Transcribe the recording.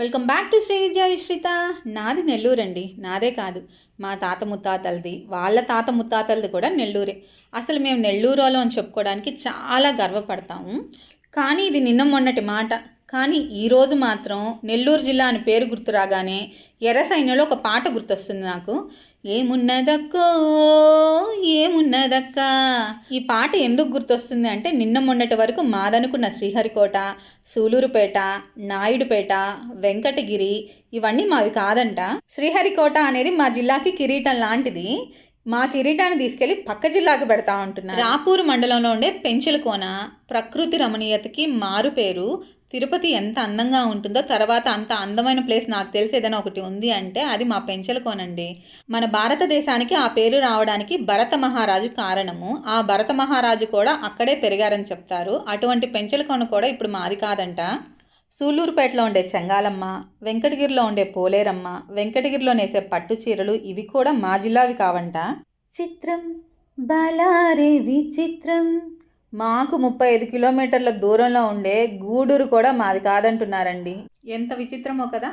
Welcome back to Shri విద్యా విశ్రిత. నాది నెల్లూరు అండి. నాదే కాదు మా తాత ముత్తాతలది. వాళ్ళ తాత ముత్తాతలది కూడా నెల్లూరే. అసలు మేము నెల్లూరులో అని చెప్పుకోవడానికి చాలా గర్వపడతాము కానీ ఇది నిన్న మొన్నటి మాట. కానీ ఈరోజు మాత్రం నెల్లూరు జిల్లా అని పేరు గుర్తురాగానే రాగానే ఒక పాట గుర్తొస్తుంది నాకు. ఏమున్నదక్కో ఏమున్నదక్క? ఈ పాట ఎందుకు గుర్తొస్తుంది అంటే నిన్న మొన్నటి వరకు మాదనుకున్న శ్రీహరికోట సూలూరుపేట నాయుడుపేట వెంకటగిరి ఇవన్నీ మావి కాదంట. శ్రీహరికోట అనేది మా జిల్లాకి కిరీటం లాంటిది. మా కిరీటాన్ని తీసుకెళ్ళి పక్క జిల్లాకు పెడతా ఉంటున్నారు. రాపూరు మండలంలో ఉండే పెంచలకోన ప్రకృతి రమణీయతకి మారు పేరు తిరుపతి ఎంత అందంగా ఉంటుందో తర్వాత అంత అందమైన ప్లేస్ నాకు తెలిసి ఏదైనా ఒకటి ఉంది అంటే అది మా పెంచలకోనండి మన భారతదేశానికి ఆ పేరు రావడానికి భరత మహారాజు కారణము. ఆ భరత మహారాజు కూడా అక్కడే పెరిగారని చెప్తారు. అటువంటి పెంచలకోన కూడా ఇప్పుడు మాది కాదంట. సూళ్ళూరుపేటలో ఉండే చెంగాలమ్మ వెంకటగిరిలో ఉండే పోలేరమ్మ వెంకటగిరిలో నేసే పట్టు చీరలు ఇవి కూడా మా జిల్లావి కావంట. చిత్రం బలారే విచిత్రం మాకు ముప్పై ఐదు కిలోమీటర్ల దూరంలో ఉండే గూడూరు కూడా మాది కాదంటున్నారండి. ఎంత విచిత్రమో కదా.